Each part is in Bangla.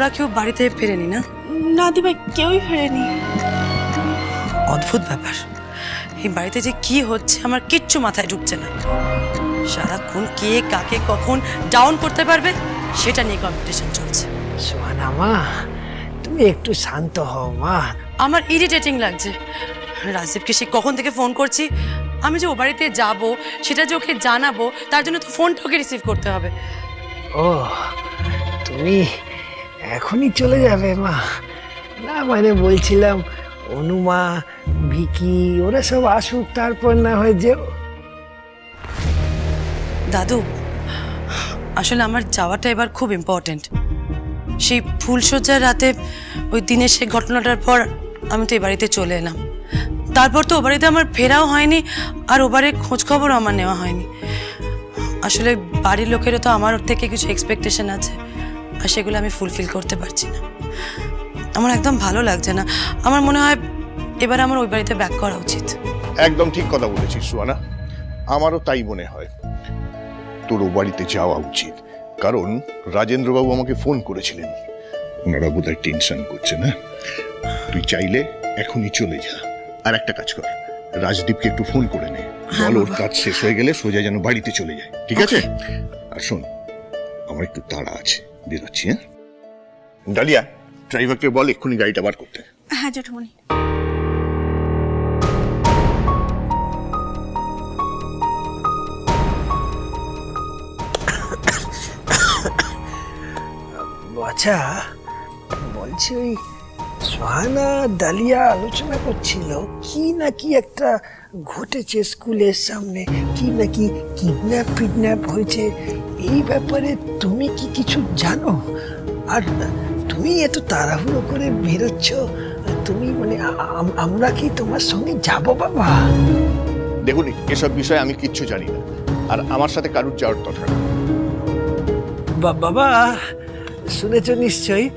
ওরা কেউ বাড়িতে ফেরেনি না? না দিভাই কেউই ফেরেনি। অদ্ভুত ব্যাপার। এই বাড়িতে যে কি হচ্ছে আমার কিচ্ছু মাথায় ঢুকছে না। সারাক্ষণ কে কাকে কখন ডাউন করতে পারবে সেটা নিয়ে কম্পিটিশন চলছে। সোহানা মা তুমি একটু শান্ত হও মা। আমার ইরিটেটিং লাগছে। রাজদীপকে সে কখন থেকে ফোন করছি? আমি যে ও বাড়িতে যাব সেটা যে ওকে জানাব তার জন্য তো ফোনটা ওকে রিসিভ করতে হবে। ও তুমি এখনই চলে যাবে, মা। না মানে বলছিলাম, অনুমা, ভিকি, ওরা সব আসুক, তারপর না হয় যে দাদু, আসলে আমার যাওয়াটা এবার খুব ইম্পর্ট্যান্ট সেই ফুলসজ্জার রাতে ওই দিনের সে ঘটনাটার পর আমি তো এ বাড়িতে চলে এলাম। তারপর তো ও বাড়িতে আমার ফেরাও হয়নি, আর ও বাড়ির খোঁজ খবরও আমার নেওয়া হয়নি। আসলে বাড়ির লোকেরও তো আমার থেকে কিছু এক্সপেকটেশন আছে। আর সেগুলো আমি ফুলফিল করতে পারছি না। আমার একদম ভালো লাগছে না। আমার মনে হয় এবার আমার ওই বাড়িতে ব্যাক করা উচিত। একদম ঠিক কথা বলেছিস সুয়ানা। আমারও তাই মনে হয়। তোর ও বাড়িতে যাওয়া উচিত। কারণ রাজেন্দ্রবাবু আমাকে ফোন করেছিলেন। ওনারা বোধহয় টেনশন করছে না তুই চাইলে এখনই চলে যা। আর একটা কাজ কর। রাজদীপকে একটু ফোন করে নে। বল ওর কাজ শেষ হয়ে গেলে সোজা যেন বাড়িতে চলে যায়। ঠিক আছে? আর শোন আমার একটু তাড়া আছে। বেরোচ্ছি হ্যাঁ? ডালিয়া ড্রাইভারকে বল এক্ষুনি গাড়িটা বার করতে। হ্যাঁ জেঠুমনি আচ্ছা বলছি ওই সোহানা ডালিয়া আলোচনা করছিল কি নাকি একটা ঘটেছে স্কুলের সামনে কি নাকি কিডন্যাপ ফিডন্যাপ হয়েছে এই ব্যাপারে তুমি কি কিছু জানো? আর তুমি এত তাড়াহুড়ো করে বেরোচ্ছ তুমি মানে আমরা কি তোমার সঙ্গে যাব বাবা? দেখুন এসব বিষয়ে আমি কিচ্ছু জানি না আর আমার সাথে কারুর যাওয়ার দরকার বাবা শুনেছ নিশ্চয়ই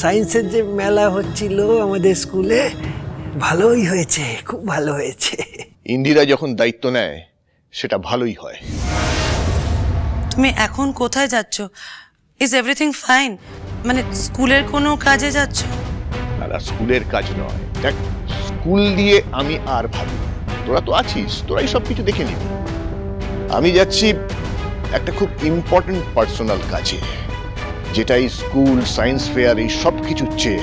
সায়েন্সের যে মেলা হচ্ছিল আমাদের স্কুলে ভালোই হয়েছে খুব ভালো হয়েছে। ইন্দিরা যখন দায়িত্ব নেয় সেটা ভালোই হয়। তুমি এখন কোথায় যাচ্ছ? ইজ এভরিথিং ফাইন মানে স্কুলের কোনো কাজে যাচ্ছ? দাদা স্কুলের কাজ নয়। দেখ স্কুল দিয়ে আমি আর ভাবি না। তোরা তো আছিস তোরাই সব কিছু দেখে নিবি। আমি যাচ্ছি একটা খুব ইম্পর্টেন্ট পার্সোনাল কাজে। যেটা স্কুল, সায়েন্স ফেয়ার, এই সব কিছুর চেয়ে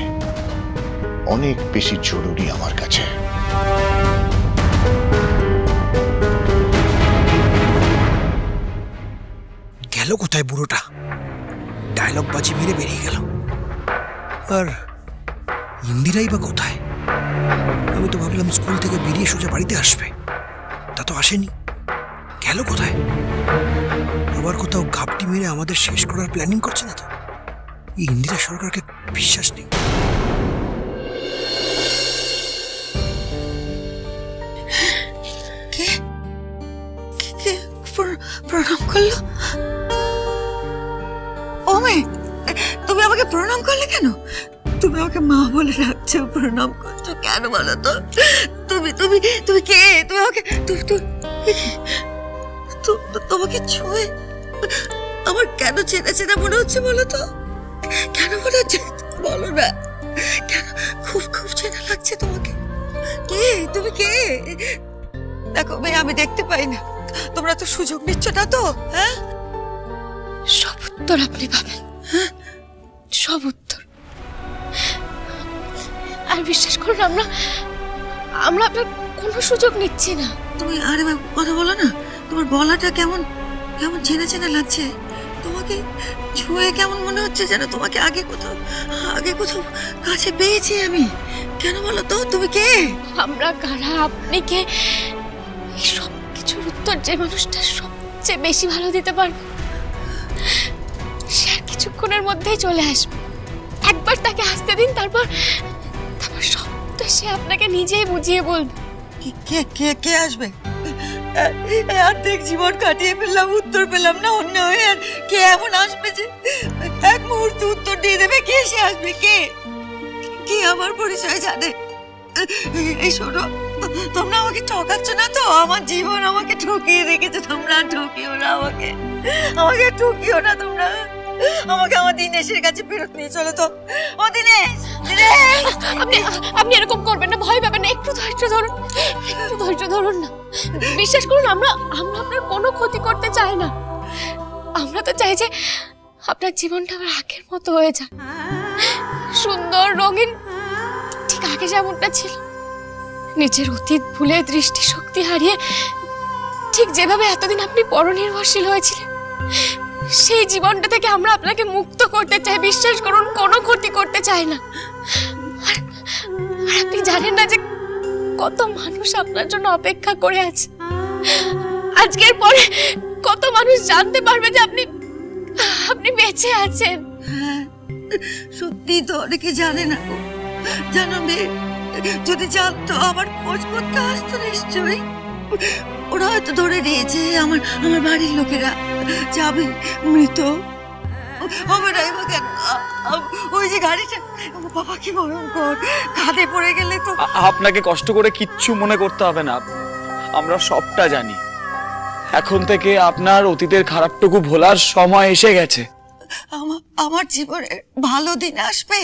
অনেক বেশি জরুরি আমার কাছে। গেল কোথায় বুড়োটা? ডায়লগ বাজি মেরে বেরিয়ে গেল। আর ইন্দিরাই বা কোথায়? আমি তো ভাবলাম স্কুল থেকে বেরিয়ে সোজা বাড়িতে আসবে। তা তো আসেনি। গেল কোথায়? আবার কোথাও ঘাপটি মেরে আমাদের শেষ করার প্ল্যানিং করছে না তো? ইন্দিরা সরকারকে বিশ্বাস নেই। প্রণাম করল? ও মেয়ে তুমি আমাকে প্রণাম করলে কেন? তুমি আমাকে মা বলে ডাকছো, প্রণাম করছ কেন বলো তো? তুমি তুমি তুমি কে? তুমি আমাকে তোমাকে ছুঁয়ে আমার কেন চেনা চেনা মনে হচ্ছে বলো তো? কেন মনে হচ্ছে? বলো না। কেন? খুব খুব চেনা লাগছে তোমাকে। কে? তুমি কে? দেখো মেয়ে আমি দেখতে পাই না। তোমরা তো সুযোগ নিচ্ছ না তো হ্যাঁ? সব উত্তর আপনি পাবেন। সব উত্তর। আর বিশ্বাস করুন আমরা আমরা আপনার কোনো সুযোগ নিচ্ছি না। তুমি আরে কথা বলো না। তোমার গলাটা কেমন কেমন চেনা চেনা লাগছে। তোমাকে ছুঁয়ে কেমন মনে হচ্ছে যেন? তোমাকে আগে কোথাও আগে কোথাও কাছে পেয়েছি আমি। কেন বলো তো? তুমি কে? আমরা কারা? আপনি কে? সব কিছুর উত্তর যে মানুষটা সবচেয়ে বেশি ভালো দিতে পারবে সে কিছুক্ষণের মধ্যেই চলে আসবে। একবার তাকে আসতে দিন তারপর তারপর সবটা সে আপনাকে নিজেই বুঝিয়ে বলবে। কে- কে কে আসবে? অর্ধেক জীবন কাটিয়ে ফেললাম, উত্তর পেলাম না, অন্য হয়ে আর কে এমন আসবে যে? এক মুহূর্তে উত্তর দিয়ে দেবে, কে সে আসবে, কে? কে আমার পরিচয় জানে? এই শোনো, তোমরা আমাকে ঠকাচ্ছ না তো? আমার জীবন আমাকে ঠকিয়ে রেখেছে, তোমরা ঠকিও না আমাকে। আমাকে ঠকিও না তোমরা। আমাকে আমার দিনেশের কাছে ফেরত নিয়ে চলো তো ও দিনেশ আপনি আপনি এরকম করবেন না, ভয় পাবেন না, একটু ধৈর্য ধরুন, একটু ধৈর্য ধরুন না। বিশ্বাস করুন, আমরা আমরা আপনার কোনো ক্ষতি করতে চাই না। আমরা তো চাই যে আপনার জীবনটা আবার আগের মতো হয়ে যাক। সুন্দর, রঙিন, ঠিক আগে যেমনটা ছিল। নিজের অতীত ভুলে, দৃষ্টিশক্তি হারিয়ে ঠিক যেভাবে এতদিন আপনি পরনির্ভরশীল হয়েছিলেন সেই জীবনটা থেকে আমরা আপনাকে মুক্ত করতে চাই, বিশ্বাস করুন, কোনো ক্ষতি করতে চাই না। আর আপনি জানেন না যে কত মানুষ আপনার জন্য অপেক্ষা করে আছে। আজকের পরে কত মানুষ জানতে পারবে যে আপনি আপনি বেঁচে আছেন। হ্যাঁ সত্যি তো অনেকে জানে না জানো মেয়ে যদি জানতো, আমার খোঁজ করতে আসতো নিশ্চয়ই। ওরা হয়তো ধরে নিয়েছে আমার আমার বাড়ির লোকেরা যে আমি মৃত হবে না এবার কেন? ওই যে গাড়িটা বাবা কি ভয়ঙ্কর। কাঁধে পড়ে গেলে তো আপনাকে কষ্ট করে কিচ্ছু মনে করতে হবে না। আমরা সবটা জানি। এখন থেকে আপনার অতীতের খারাপটুকু ভোলার সময় এসে গেছে। আমার আমার জীবনে ভালো দিন আসবে।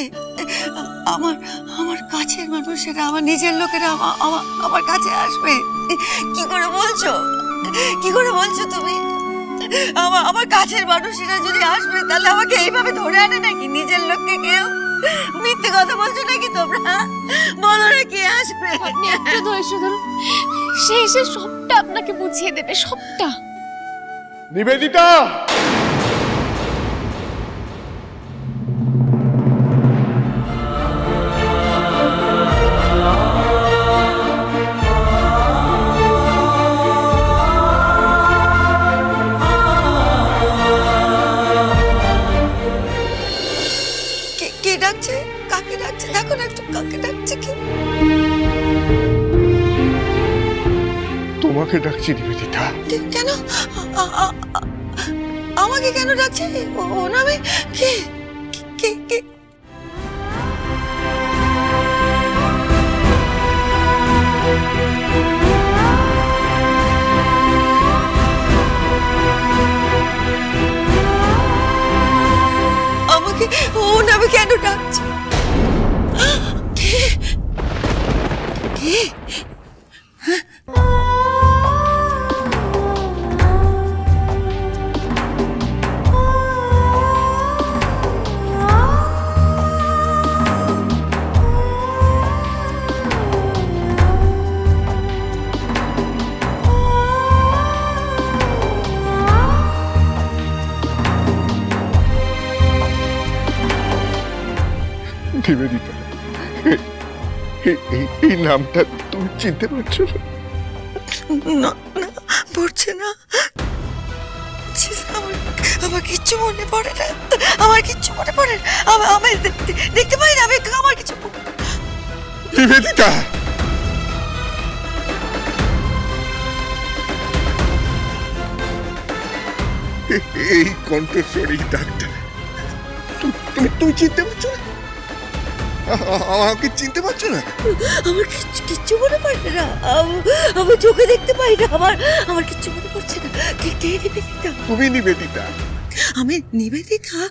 আমার আমার কাছের মানুষেরা আমার নিজের লোকেরা আমা- আমা- আমার কাছে আসবে। কি করে বলছো? কি করে বলছো তুমি? আমার আমার কাছের মানুষেরা যদি আসবে তাহলে আমাকে এইভাবে ধরে আনে নাকি? নিজের লোককে কেউ? মিথ্যে কথা বলছো নাকি তোমরা? বলো না কে আসবে? আপনি একটু ধৈর্য ধরুন। সে এসে সবটা আপনাকে বুঝিয়ে দেবে সবটা। নিবেদিতা! তোমাকে ডাকছি নিবেদিতা। কেন? আমাকে কেন ডাকছে? ও- নামে কে কে? এই- নামটা তুমি চিনতে পারছ না? না পড়ছে না। আমার আমার কিচ্ছু মনে পড়ে না। আমার কিচ্ছু মনে পড়ে না। আমি দেখতে পাই না আমি আমার কিছু নিবেদিতা! এই কণ্ঠস্বর ডাকটা তুমি তুমি চিনতে পারছ না? আমাকে চিনতে পারছ না? আমার কিচ্ছু কিচ্ছু মনে পড়ে না। আম- আমার চোখে দেখতে পাই না। আমার আমার কিচ্ছু মনে পড়ছে না। কে কে নিবেদিতা? তুমি নিবেদিতা। আমি নিবেদিতা?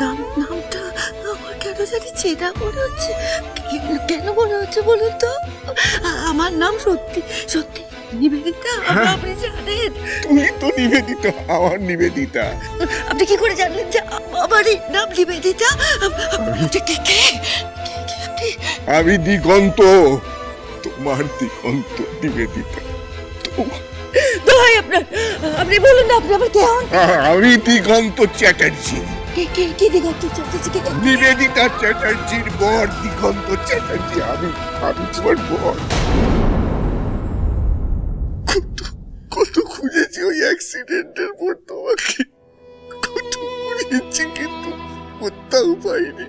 নাম নামটা আমার কেন জানি চেনা মনে হচ্ছে। কেন মনে হচ্ছে বলুন তো? আমার নাম সত্যি সত্যি নিবেদিতা আপনি- জানেন তুমি তো নিবেদিতা আমার নিবেদিতা। আপনি কি করে জানলেন যে আ- আমারই নাম নিবেদিতা? কে কে আমি দিগন্ত। তোমার দিগন্ত নিবেদিতা। দোহাই আপনার। আপনি বলুন না আপনি আমার কে? হন আমি দিগন্ত চ্যাটার্জি। কে কে কি দিগন্ত চলতেছে কে? নিবেদিতা চ্যাটার্জির বর দিগন্ত চ্যাটার্জি। আমি আমি তোমার বর। অ্যাক্সিডেন্টের পর তোমাকে কত খুঁজেছি কিন্তু কোথাও পাইনি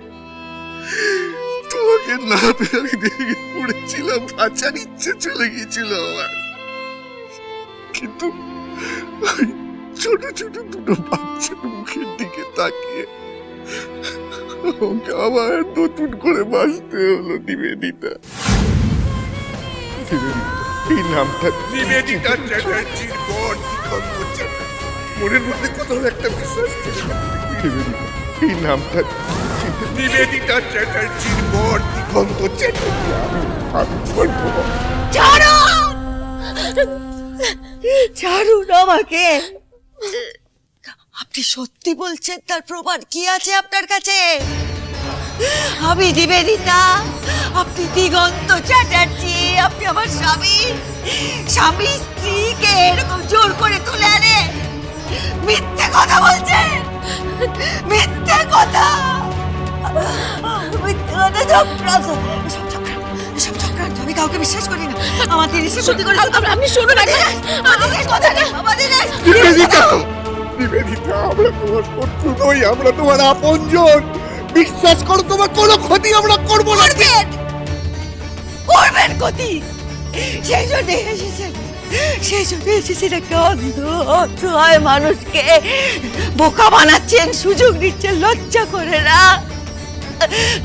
তোমাকে না পেয়ে আমি ভেঙে পড়েছিলাম, বাঁচার ইচ্ছে চলে গিয়েছিল আমার। কিন্তু ওই ছোট ছোট দুটো বাচ্চার মুখের দিকে তাকিয়ে আমাকে আবার নতুন করে বাঁচতে হলো নিবেদিতা। এই নামটা নিবেদিতা চ্যাটার্জির চ্যাটার্জি মনের মধ্যে কোথাও একটা বিশ্বাস নিবেদিতা এই নামটা নিবেদিতা চ্যাটার্জির বর দিগন্ত চ্যাটার্জি। আমি আমি বলব ছাড়ো! ছাড়ুন আমাকে। আপনি সত্যি বলছেন তার প্রমাণ কি আছে আপনার কাছে? আমি নিবেদিতা আপনি দিগন্ত চ্যাটার্জি আপনি আমার স্বামী। স্বামী স্ত্রীকে এরকম জোর করে তুলে আনে। মিথ্যে কথা বলছেন মিথ্যে কথা। মিথ্যে কথা চক্রান্ত এসব চক্রান্ত আমি কাউকে বিশ্বাস করি না। আমার দিদি সে সত্যি করে আপনি শুনুন। আমাদের কথা নেই আমাদের নিবেদিতা নিবেদিতা আমরা তোমার শত্রু নই আমরা তোমার আপনজন। বিশ্বাস করো তোমার কোনো ক্ষতি আমরা করব না। করবেন! করবেন ক্ষতি! সেই জন্য এসেছেন। সেই জন্য এসেছেন একটা অন্ধ, অসহায় মানুষকে। বোকা বানাচ্ছেন, সুযোগ দিচ্ছেন, লজ্জা করে না।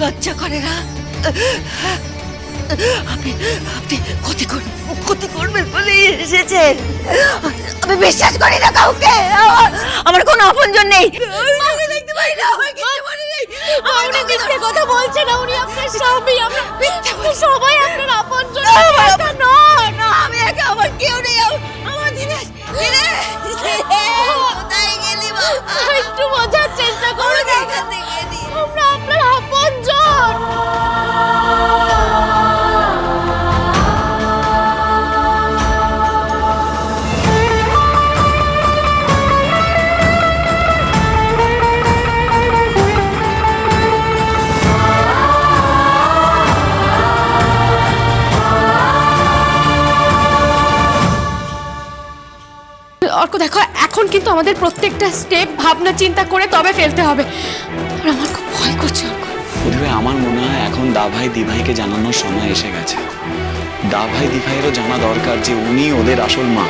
লজ্জা করে না। আপনি আপনি ক্ষতি করবেন ক্ষতি করবেন বলে এসেছেন। আমি বিশ্বাস করি না কাউকে। আমার কোনো আপনজন নেই আমি দেখতে পাই না আমার কিছু মনে নেই আমার উনি মিথ্যে কথা বলছেন না উনি আপনার স্বামী। আমরা সবাই আপনার আপন জন কিন্তু আমাদের প্রত্যেকটা স্টেপ ভাবনা চিন্তা করে তবে ফেলতে হবে। আর আমার খুব ভয় করছে বুঝবে আমার মনে হয় এখন দাভাই দিভাইকে জানানোর সময় এসে গেছে। দাভাই দিভাইয়েরও জানা দরকার যে উনি ওদের আসল মা।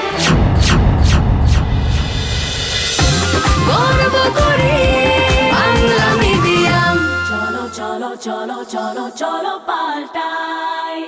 চলো চলো চলো চলো পাল্টাই।